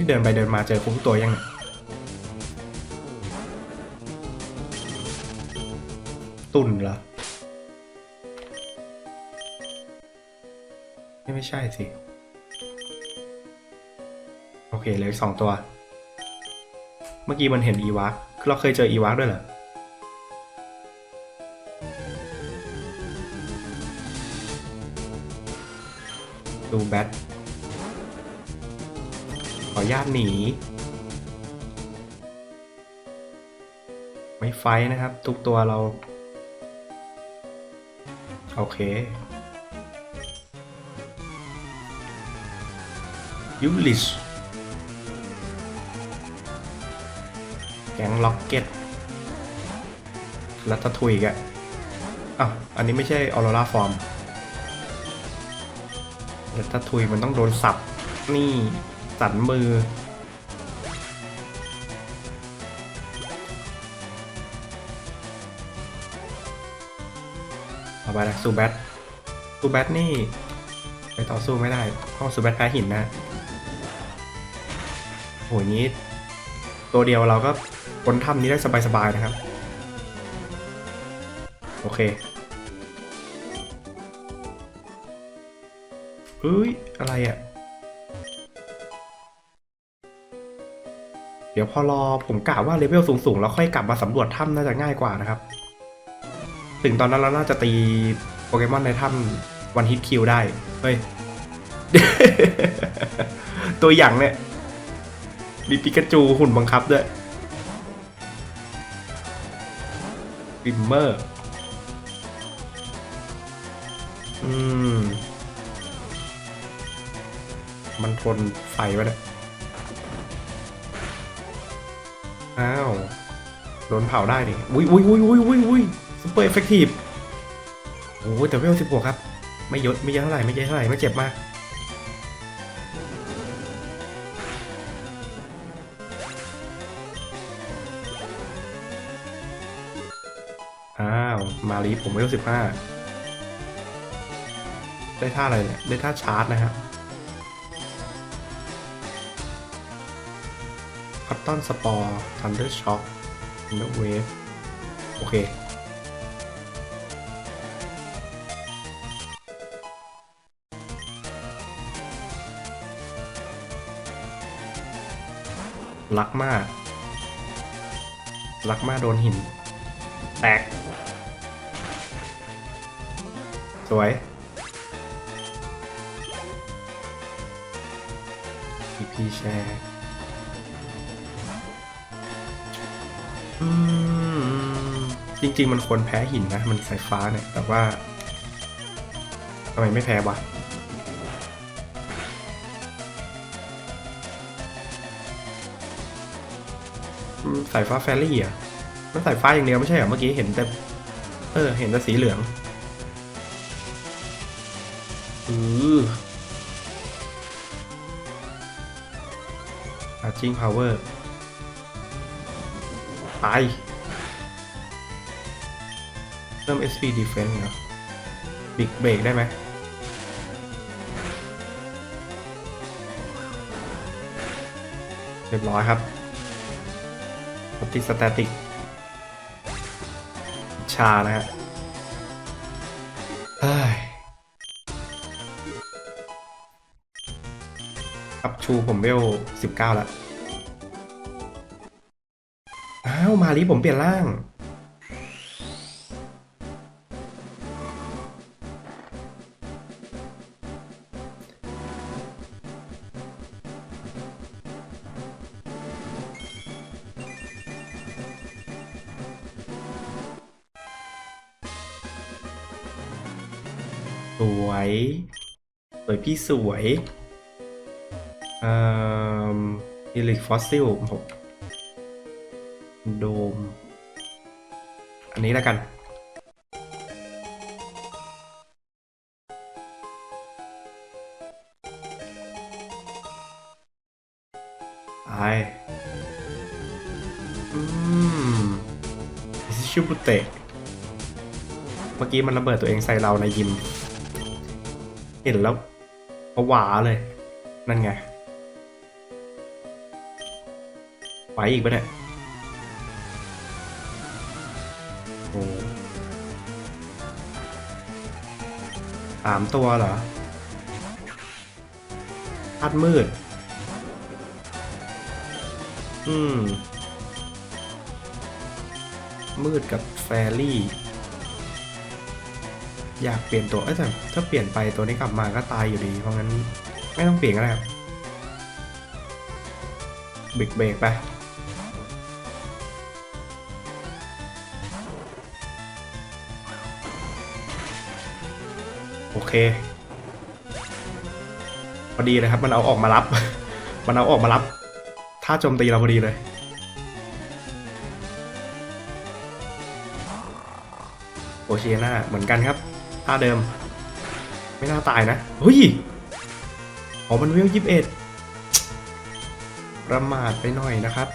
นี่เดินไปเดินมาเจอคุ้งตัวยังเนี่ยตุ่นเหรอไม่ไม่ใช่สิ โอเคเหลือสองตัว เมื่อกี้มันเห็นอีวักคือเราเคยเจออีวักด้วยเหรอดูแบท ออนุญาตหนี ไม่ไฟนะครับ ทุกตัวเรา โอเค ยูลิชแก๊งล็อกเก็ตลัตทุยกอะอ้าวอันนี้ไม่ใช่ออโรราฟอร์มลัตทุยมันต้องโดนสับ นี่ สันมือ ต่อไปนะซูแบทซูแบทนี่ ไปต่อสู้ไม่ได้เพราะซูแบทแพ้หินนะโหนี้ ตัวเดียวเราก็พ้นถ้ำนี้ได้สบายๆนะครับ โอเคเฮ้ย อะไรอะ่ะ ดี๋ยวพอรอผมกะว่าเลเวลสูงๆแล้วค่อยกลับมาสำรวจถ้ำน่าจะง่ายกว่านะครับ ถึงตอนนั้นเราน่าจะตีโปเกมอนในถ้ำวันฮิตคิวได้ เฮ้ย ตัวอย่างเนี่ย มีปิกาจูหุ่นบังคับด้วยริมเมอร์ อืม มันทนไฟไว้เนี่ย อ้าวโดนเผาได้นี่อุ้ยอุ้ยอุ้ยอุ้ยอุ้ยอุ้ยซุปเปอร์เอฟเฟกตีฟโอ้ยแต่เวลสิบหกครับ ไม่เยอะไม่เยอะเท่าไหร่ไม่เยอะเท่าไหร่ไม่เจ็บมากอ้าว มาลีผมเวลสิบห้าได้ท่าอะไรเนี่ย ได้ท่าชาร์จนะครับ อนสปอร์ทันเดอร์ช็อคทันเดอร์เวฟโอเค ลักมาก ลักมากโดนหิน แตก สวยพีพีแชร์ จริง ๆ มันควรแพ้หินนะ มันสายฟ้าเนี่ย แต่ว่าทำไมไม่แพ้วะสายฟ้าแฟรี่อะมันสายฟ้าอย่างเดียวไม่ใช่เหรอเมื่อกี้เห็นแต่ เออ เห็นแต่สีเหลืองอือ Charging Power ไปเพิ่ม SP Defense เนาะ Big Break ได้ไหมเรียบร้อยครับปฏิสแตติก ชานะฮะเฮ้ยครับชูผมเวลสิบเก้าแล้วาวมาลีผมเปลี่ยนร่าง สวย สวยพี่สวยเอ่ออิลิกฟอสซิลผม โดม อันนี้แล้วกันไปอืมชิบุเตะ เมื่อกี้มันระเบิดตัวเองใส่เราในยิม เห็นแล้วผวาเลย นั่นไง ไปอีกปะเนี่ย สามตัวเหรอธาตุมืด อืม มืดกับแฟรี่ อยากเปลี่ยนตัว เอ้ยแต่ถ้าเปลี่ยนไปตัวนี้กลับมาก็ตายอยู่ดี เพราะงั้น ไม่ต้องเปลี่ยนก็ได้ครับเบรกเบรกไป เค พอดีเลยครับ มันเอาออกมารับ มันเอาออกมารับท่าโจมตีเราพอดีเลย โอเชียนาเหมือนกันครับท่าเดิม ไม่น่าตายนะเฮ้ยอ๋อมันเวลยี่สิบเอ็ดประมาทไปหน่อยนะครับ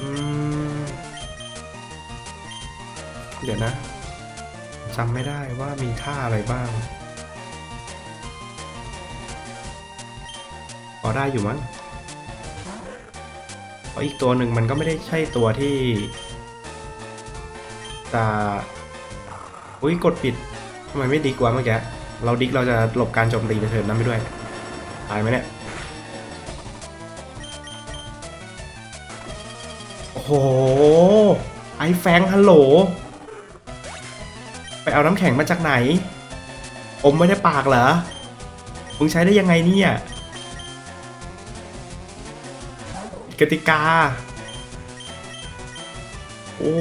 อืมเดี๋ยวนะ จำไม่ได้ว่ามีท่าอะไรบ้างพอได้อยู่มั้งเพราะอีกตัวหนึ่งมันก็ไม่ได้ใช่ตัวที่จะอุ้ยกดปิดทำไมไม่ดิกวะเมื่อกี้เราดิกเราจะหลบการโจมตีในเทิร์นนั้นไปด้วยตายไหมเนี่ยโอ้โหไอแฟงฮัลโหล ไปเอาน้ำแข็งมาจากไหน อมไม่ได้ปากเหรอ มึงใช้ได้ยังไงเนี่ย กติกา โอ้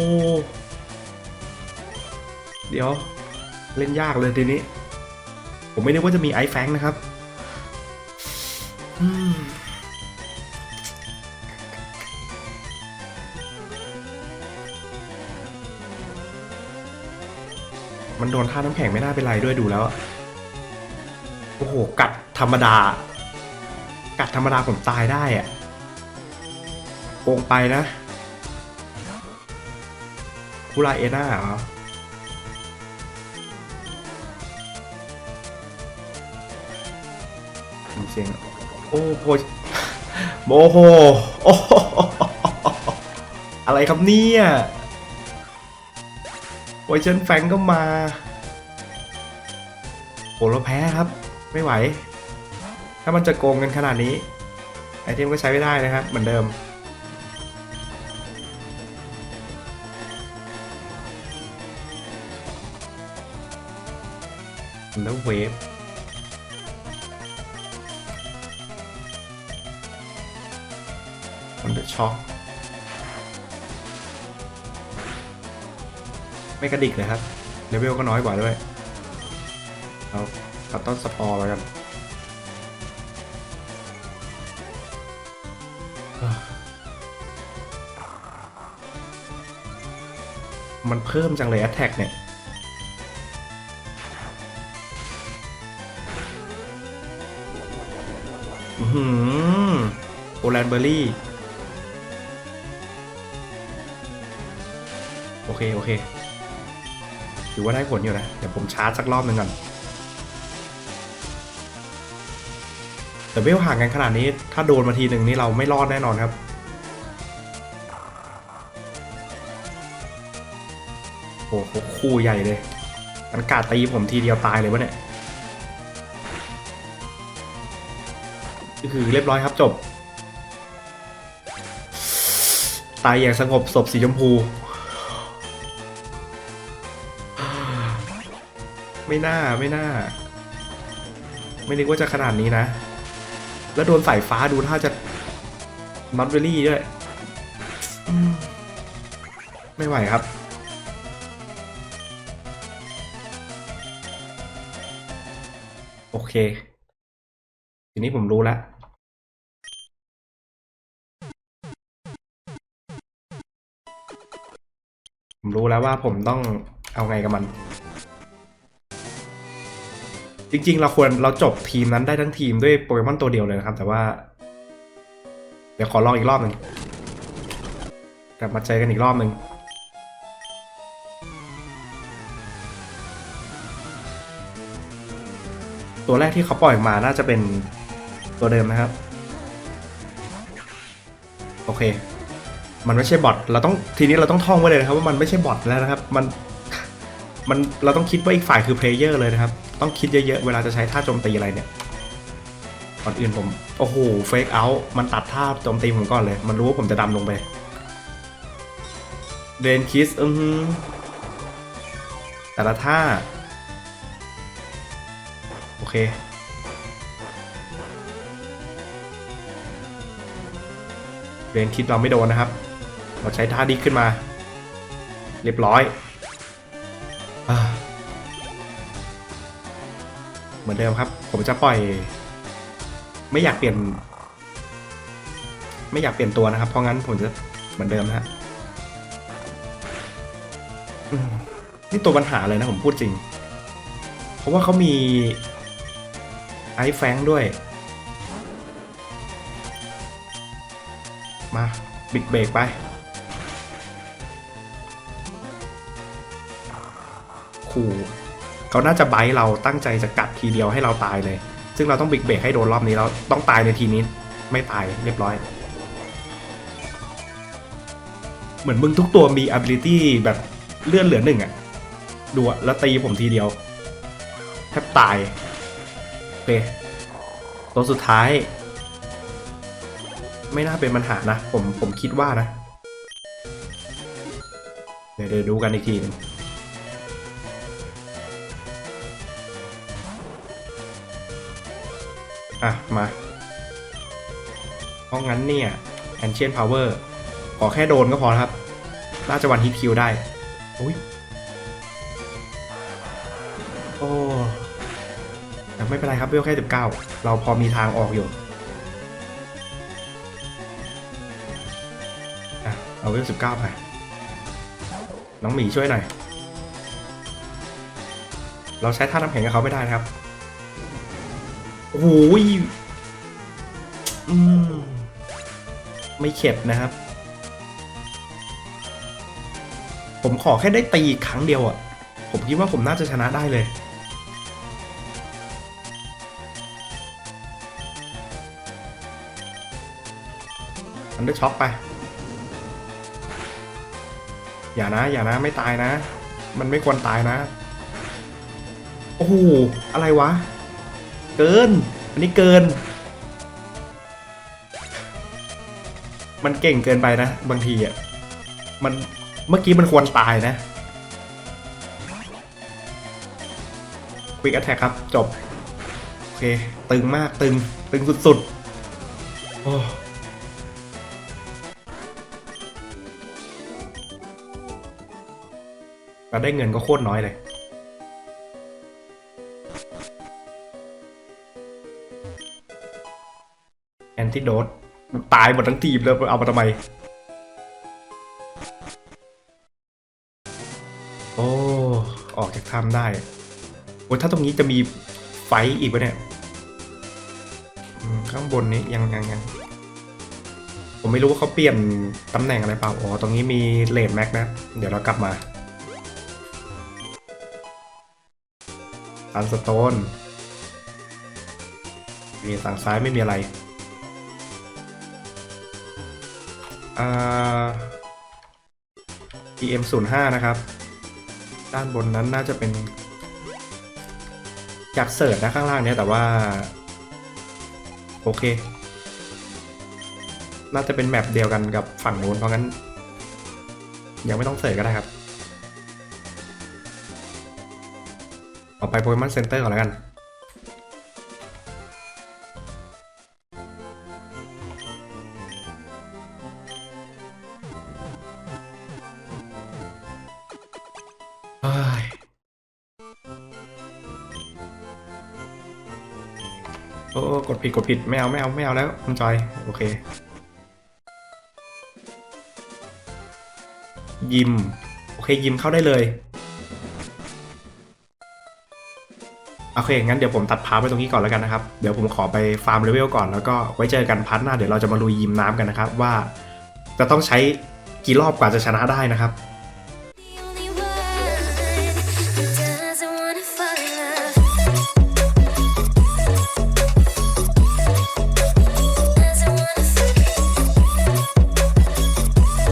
เดี๋ยว เล่นยากเลยทีนี้ ผมไม่นึกว่าจะมีไอแฟงนะครับ อืม มันโดนท่าน้ำแข็งไม่น่าเป็นไรด้วยดูแล้ว โอ้โห กัดธรรมดา กัดธรรมดาผมตายได้อะโกงไปนะคูราเอน่าเหรอเสียงโอ้โหโมโห โอ้โหอะไรครับเนี่ย โอ้เชนแฟงก็มาโหเราแพ้ครับ ไม่ไหว ถ้ามันจะโกงกันขนาดนี้ ไอเทมก็ใช้ไม่ได้นะครับ เหมือนเดิม แล้วเวฟมันจะช็อก ไม่กระดิกเลยครับเลเวลก็น้อยกว่าด้วยเอาตัดต้นสปอร์แล้วกันมันเพิ่มจังเลย a t แทกเนี่ย อือหือโอแลนเบอร์รี่ โอเค โอเค ถือว่าได้ผลอยู่นะ เดี๋ยวผมชาร์จสักรอบหนึ่งก่อน แต่เวลห่างกันขนาดนี้ ถ้าโดนมาทีหนึ่งนี่เราไม่รอดแน่นอนครับ โอ้โหคู่ใหญ่เลยมันกาดตีผมทีเดียวตายเลยวะเนี่ยคือเรียบร้อยครับจบ ตายอย่างสงบศพสีชมพู ไม่น่าไม่น่า ไม่นึกว่าจะขนาดนี้นะ แล้วโดนสายฟ้าดูถ้าจะน็อตเวลี่ด้วย ไม่ไหวครับ โอเค ทีนี้ผมรู้แล้วผมรู้แล้วว่าผมต้องเอาไงกับมัน จริง ๆ เราควรเราจบทีมนั้นได้ทั้งทีมด้วยโปเกมอนตัวเดียวเลยนะครับ แต่ว่า เดี๋ยวขอลองอีกรอบหนึ่งกลับมาเจอกันอีกรอบหนึ่งตัวแรกที่เขาปล่อยมาน่าจะเป็นตัวเดิมนะครับ โอเค มันไม่ใช่บอทเราต้องทีนี้เราต้องท่องไว้เลยนะครับ ว่ามันไม่ใช่บอทแล้วนะครับ มันมันเราต้องคิดว่าอีกฝ่ายคือเพลเยอร์เลยนะครับ ต้องคิดเยอะๆ เวลาจะใช้ท่าโจมตีอะไรเนี่ย ก่อนอื่นผม โอ้โห เฟกเอาท์มันตัดท่าโจมตีผมก่อนเลย มันรู้ว่าผมจะดำลงไป เดนคิสอือหือแต่ละท่า โอเค เดนคิดเราไม่โดนนะครับ เราใช้ท่าดีขึ้นมา เรียบร้อย เหมือนเดิมครับ ผมจะปล่อย ไม่อยากเปลี่ยน ไม่อยากเปลี่ยนตัวนะครับ เพราะงั้นผมจะเหมือนเดิมนะฮะนี่ตัวปัญหาเลยนะผมพูดจริง เพราะว่าเขามีไอแฟงด้วย มา บิ๊กเบรกไป ขู่ เขาน่าจะไบท์เราตั้งใจจะกัดทีเดียวให้เราตายเลย ซึ่งเราต้องบิ๊กเบรกให้โดนรอบนี้แล้วต้องตายในทีนี้ไม่ตายเรียบร้อย เหมือนมึงทุกตัวมี ability แบบเลื่อนเหลือหนึ่งอะดูอะแล้วตีผมทีเดียวแทบตายโอเคตัวสุดท้าย ไม่น่าเป็นปัญหานะ ผมผมคิดว่านะ เดี๋ยวเดี๋ยวดูกันอีกทีหนึง อะ มา เพราะงั้นเนี่ย Ancient Power ขอแค่โดนก็พอครับ น่าจะวันฮิตคิวได้ อุ้ย โอ้แต่ไม่เป็นไรครับเวลแค่ 19 เราพอมีทางออกอยู่อะเอาเวล19 ไป น้องหมีช่วยหน่อย เราใช้ท่าน้ำแข็งกับเขาไม่ได้นะครับ โอ้โหยอืมไม่เข็ดนะครับ ผมขอแค่ได้ตีครั้งเดียวอะ่ะ ผมคิดว่าผมน่าจะชนะได้เลย อันเดอร์ช็อคไป อย่านะ อย่านะ ไม่ตายนะ มันไม่ควรตายนะ โอ้โห อะไรวะ เกิน อันนี้เกิน มันเก่งเกินไปนะ บางทีอะ มันเมื่อกี้มันควรตายนะควิก a t แท c ครับ จบ โอเค ตึงมากตึง ตึงสุดๆ โอ้เราได้เงินก็โคตรน้อยเลย แอนติโดดตายหมดทั้งทีมแล้วเอามาทำไม โอ้ ออกจากถ้ำได้โอ้ถ้าตรงนี้จะมีไฟอีกปะเนี่ยข้างบนนี้ยังยังยังผมไม่รู้ว่าเขาเปลี่ยนตำแหน่งอะไรเปล่า อ๋อ ตรงนี้มีเลดแม็กนะ เดี๋ยวเรากลับมาอันสโตนมีฝั่งซ้ายไม่มีอะไร EM 0 5นะครับ ด้านบนนั้นน่าจะเป็นอยากเสิร์ชนะข้างล่างเนี้ยแต่ว่า โอเค น่าจะเป็นแมปเดียวกันกับฝั่งนู้นเพราะงั้น ยังไม่ต้องเสิร์ชก็ได้ครับเอาไปโปเกมอนเซ็นเตอร์ก่อนแล้วกัน ผิดกดผิดไม่เอาไม่เอาไม่เอาแล้วคุณจอยโอเค ยิม โอเคยิมเข้าได้เลย โอเค งั้นเดี๋ยวผมตัดพาร์ทไปตรงนี้ก่อนแล้วกันนะครับ เดี๋ยวผมขอไปฟาร์มเลเวลก่อนแล้วก็ไว้เจอกันพาร์ทหน้าเดี๋ยวเราจะมาลุยยิมน้ำกันนะครับว่า จะต้องใช้กี่รอบกว่าจะชนะได้นะครับ